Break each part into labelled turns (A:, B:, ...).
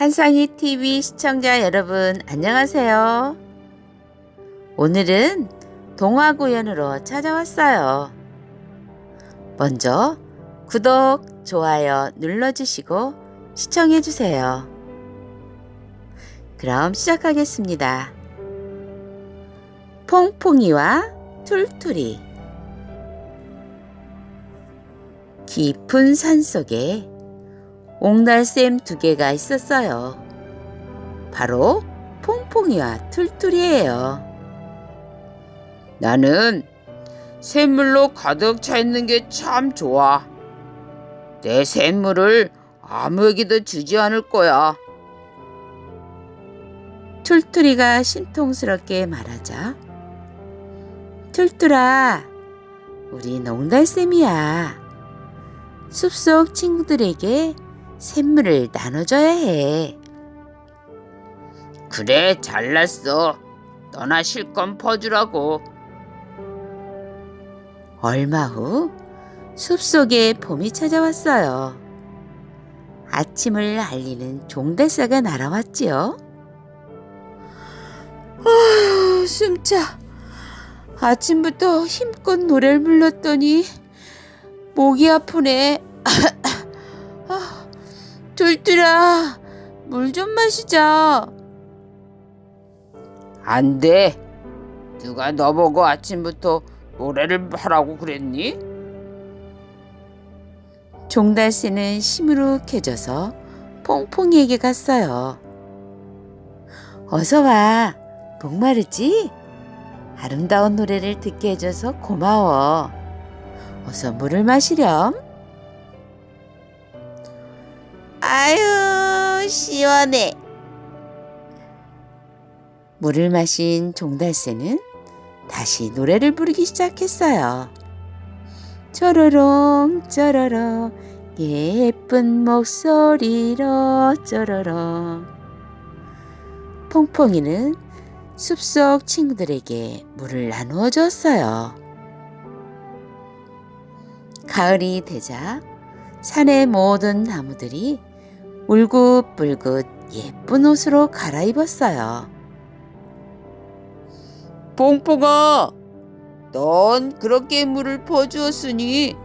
A: 한상희 TV 시청자 여러분 안녕하세요. 오늘은 동화 구연으로 찾아왔어요. 먼저 구독, 좋아요 눌러주시고 시청해주세요. 그럼 시작하겠습니다. 퐁퐁이와 툴툴이 깊은 산 속에 옹달샘 두 개가 있었어요. 바로 퐁퐁이와 툴툴이에요.
B: 나는 샘물로 가득 차 있는 게 참 좋아. 내 샘물을 아무에게도 주지 않을 거야.
A: 툴툴이가 심통스럽게 말하자 툴툴아 우리 농달샘이야 숲속 친구들에게 샘물을 나눠줘야 해.
B: 그래, 잘났어. 너나 실컷 퍼주라고.
A: 얼마 후 숲속에 봄이 찾아왔어요. 아침을 알리는 종달새가 날아왔지요. 아휴 숨차. 아침부터 힘껏 노래를 불렀더니 목이 아프네. 아, 둘둘아 물 좀 마시자
B: 안 돼. 누가 너보고 아침부터 노래를 하라고 그랬니?
A: 종달새는 시무룩해져서 퐁퐁이에게 갔어요. 어서 와. 목마르지? 아름다운 노래를 듣게 해줘서 고마워. 어서 물을 마시렴. 시원해. 물을 마신 종달새는 다시 노래를 부르기 시작했어요. 쪼로롱 쪼로롱 예쁜 목소리로 쪼로롱 퐁퐁이는 숲속 친구들에게 물을 나누어 줬어요. 가을이 되자 산의 모든 나무들이 울긋불긋 예쁜 옷으로 갈아입었어요.
B: 퐁퐁아, 넌 그렇게 물을 퍼주었으니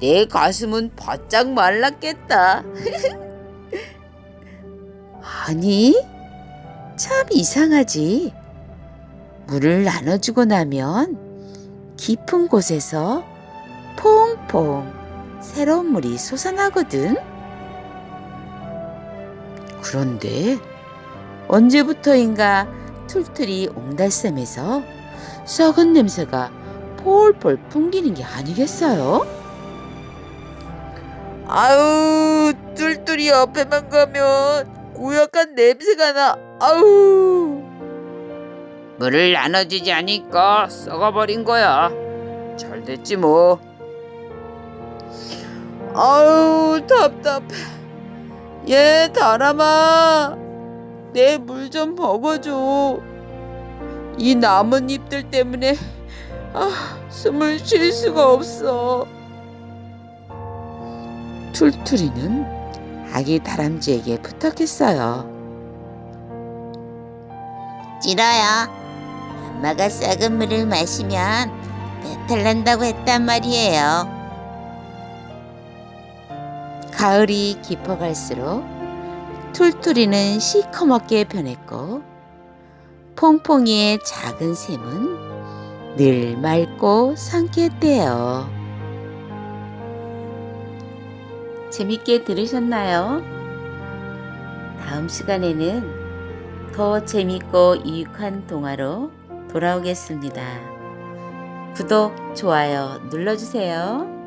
B: 내 가슴은 바짝 말랐겠다.
A: 아니, 참 이상하지. 물을 나눠주고 나면 깊은 곳에서 퐁퐁 새로운 물이 솟아나거든. 그런데 언제부터인가 툴툴이 옹달샘에서 썩은 냄새가 폴폴 풍기는 게 아니겠어요?
B: 아우, 뚫뚫이 옆에만 가면 고약한 냄새가 나. 아우. 물을 나눠주지 않으니까 썩어버린 거야. 잘 됐지 뭐. 아우, 답답해. 얘 다람아, 내 물 좀 먹어줘. 이 나뭇잎들 때문에 아, 숨을 쉴 수가 없어.
A: 툴툴이는 아기 다람쥐에게 부탁했어요.
C: 찌라야, 엄마가 썩은 물을 마시면 배탈 난다고 했단 말이에요.
A: 가을이 깊어갈수록 툴툴이는 시커멓게 변했고 퐁퐁이의 작은 샘은 늘 맑고 상쾌했대요. 재밌게 들으셨나요? 다음 시간에는 더 재밌고 유익한 동화로 돌아오겠습니다. 구독, 좋아요 눌러주세요.